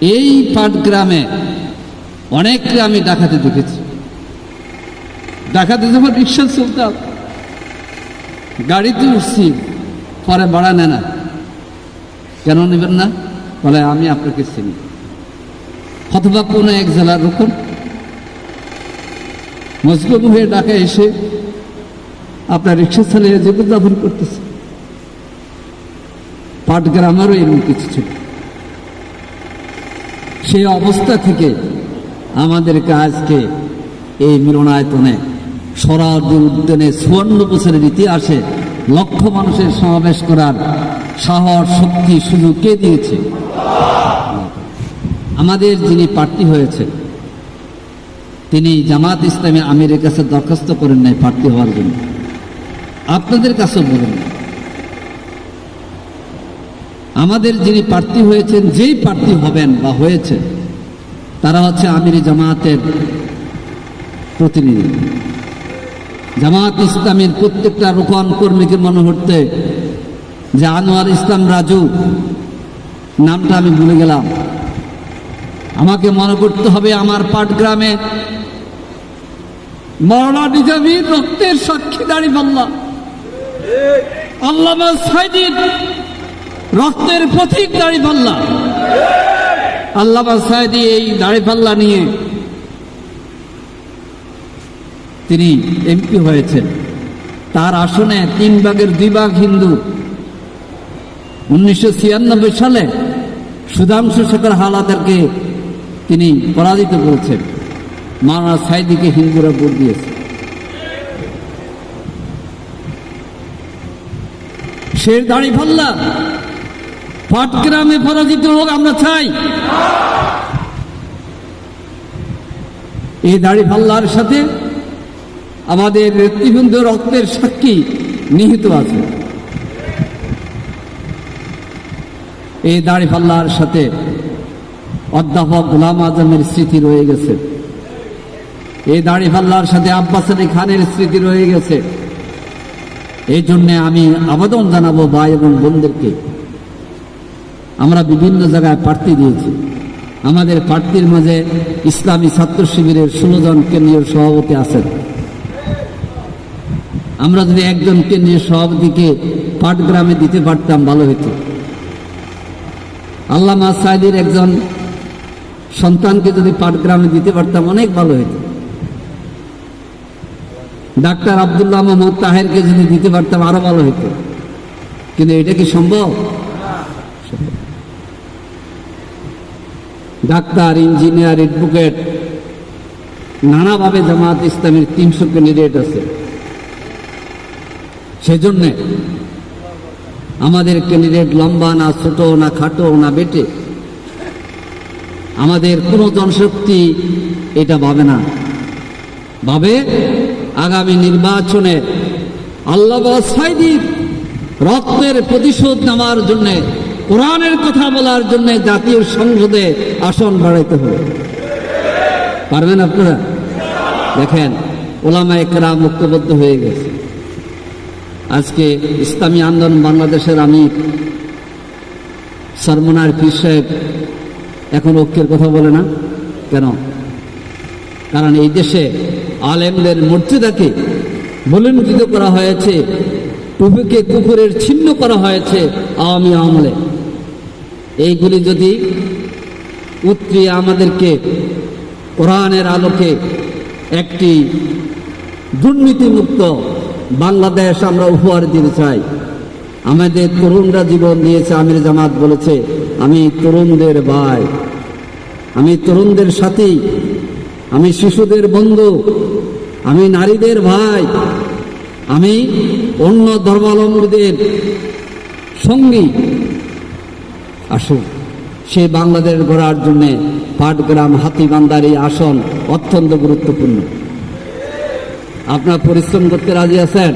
এই পাটগ্রামে অনেককে আমি ডাকাতে দেখেছি। ডাকাতে যখন রিক্সা চলতাম গাড়িতে উঠছি, পরে ভাড়া নেয় না। কেন নেবেন না? বলে, আমি আপনাকে চিনি। অথবা কোনো এক জেলার রকম মজলুম হয়ে ডাকা এসে আপনার রিক্সা চালিয়ে জীবনযাপন করতেছে। পাটগ্রামেরও এরকম কিছু ছিল। সেই অবস্থা থেকে আমাদেরকে আজকে এই মিলনায়তনে স্বরাজ্য উদ্যানে সুবর্ণ বছরের ইতিহাসে লক্ষ মানুষের সমাবেশ করার সাহস, শক্তি, সুযোগ কে দিয়েছে আমাদের যিনি প্রার্থী হয়েছে তিনি জামাত ইসলামী আমিরের কাছে দরখাস্ত করেন নাই প্রার্থী হওয়ার জন্য আপনাদের কাছেও বলেন। আমাদের যিনি প্রার্থী হয়েছেন, যেই প্রার্থী হবেন বা হয়েছে, তারা হচ্ছে আমির জামাতের প্রতিনিধি। জামাত ইসলামের প্রত্যেকটা রোকন কর্মীকে মনে করতে যে আনোয়ার ইসলাম রাজু, নামটা আমি ভুলে গেলাম। আমাকে মনে করতে হবে আমার পাটগ্রামে মরলা নিজামীর রক্তের সাক্ষী দাঁড়ি পাল্লা সাইদিন রক্তের প্রতীক দাড়ি পাল্লা। আল্লামা সাইদি এই দাড়ি পাল্লা নিয়ে তিনি এমপি হয়েছেন। তার আসনে তিন ভাগের দুই ভাগ হিন্দু। উনিশশো ছিয়ানব্বই সালে সুধাংশু শেখর হালাদারকে তিনি পরাজিত করেছেন। মাওলানা সাইদিকে হিন্দুরা ভোট দিয়েছে। শের দাড়ি ফাল্লা পাটগ্রামে পরাজিত হোক আমরা চাই। এই দাড়ি ফাল্লার সাথে আমাদের নেতৃবৃন্দ রক্তের সাক্ষী নিহিত আছে। এই দাড়ি ফাল্লার সাথে অধ্যাপক গোলাম আজমের স্মৃতি রয়ে গেছে। এই দাড়ি ফাল্লার সাথে আব্বাস আলী খানের স্মৃতি রয়ে গেছে। এই জন্যে আমি আবেদন জানাব ভাই এবং বোনদেরকে। আমরা বিভিন্ন জায়গায় প্রার্থী দিয়েছি। আমাদের প্রার্থীর মাঝে ইসলামী ছাত্র শিবিরের ষোলো জন কেন্দ্রীয় সভাপতি আছেন। আমরা যদি একজন কেন্দ্রীয় সভাপতিকে পাটগ্রামে দিতে পারতাম, ভালো হতো। আল্লামা সাইদির একজন সন্তানকে যদি পাটগ্রামে দিতে পারতাম, অনেক ভালো হতো। ডাক্তার আবদুল্লাহ মোহাম্মদ তাহেরকে যদি দিতে পারতাম, আরও ভালো হতো। কিন্তু এটা কি সম্ভব? ডাক্তার, ইঞ্জিনিয়ার, অ্যাডভোকেট, নানাভাবে জামাত ইসলামের তিনশো ক্যান্ডিডেট আছে। সেজন্য আমাদের ক্যান্ডিডেট লম্বা না ছোট, না খাটো, না বেটে, আমাদের কোনো জনশক্তি এটা ভাবে না। ভাবে আগামী নির্বাচনে আল্লাহ সাইদির রক্তের প্রতিশোধ নেওয়ার জন্য কোরআনের কথা বলার জন্য জাতীয় সংসদে আসন বাড়াইতে হবে। পারবেন আপনারা? দেখেন ওলামা একরা মুক্তবদ্ধ হয়ে গেছে। আজকে ইসলামী আন্দোলন বাংলাদেশের আমি সরমনার পীর সাহেব এখন ঐক্যের কথা বলে না? কেন? কারণ এই দেশে আলেমদের মর্যাদাকে বলুণ্ঠিত করা হয়েছে, টুপিকে কুকুরের ছিন্ন করা হয়েছে আওয়ামী আমলে এইগুলি যদি উত্তরিয়ে আমাদেরকে কোরআনের আলোকে একটি দুর্নীতিমুক্ত বাংলাদেশ আমরা উপহার দিতে চাই। আমাদের তরুণরা জীবন দিয়েছে, আমির জামাত বলেছে, আমি তরুণদের ভাই। আমি তরুণদের সাথী, আমি শিশুদের বন্ধু, আমি নারীদের ভাই, আমি অন্য ধর্মাবলম্বীদের সঙ্গী। আসুন। সেই বাংলাদেশ গড়ার জন্য পাটগ্রাম হাতিবান্দার এই আসন অত্যন্ত গুরুত্বপূর্ণ। আপনার পরিশ্রম করতে রাজি আছেন?